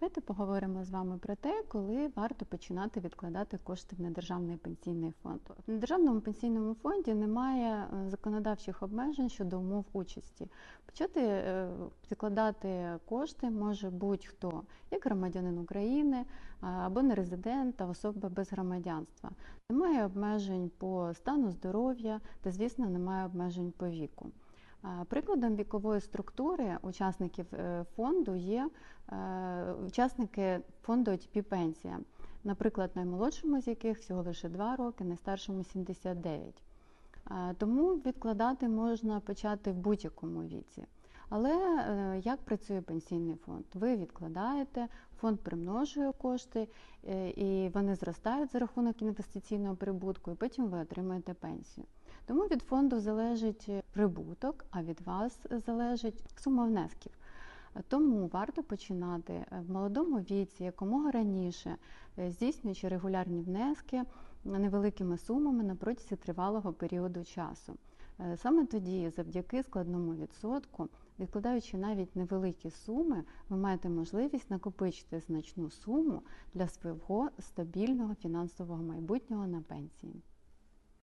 Давайте поговоримо з вами про те, коли варто починати відкладати кошти в недержавний пенсійний фонд. В недержавному пенсійному фонді немає е, законодавчих обмежень щодо умов участі. Почати е, відкладати кошти може будь-хто, як громадянин України а, або нерезидент та особа без громадянства. Немає обмежень по стану здоров'я та, звісно, немає обмежень по віку. Прикладом вікової структури учасників е, фонду є е, учасники фонду ОТП пенсія, наприклад, наймолодшому з яких всього лише 2 роки, найстаршому 79. А, Тому відкладати можна почати в будь-якому віці. Але е, як працює пенсійний фонд? Ви відкладаєте, фонд примножує кошти, е, і вони зростають за рахунок інвестиційного прибутку, і потім ви отримаєте пенсію. Тому від фонду залежить е, прибуток, а від вас залежить сума внесків. Тому варто починати в молодому віці, якомога раніше, здійснюючи регулярні внески невеликими сумами на протязі тривалого періоду часу. Е, Саме тоді, завдяки складному відсотку, відкладаючи навіть невеликі суми, ви маєте можливість накопичити значну суму для свого стабільного фінансового майбутнього на пенсії.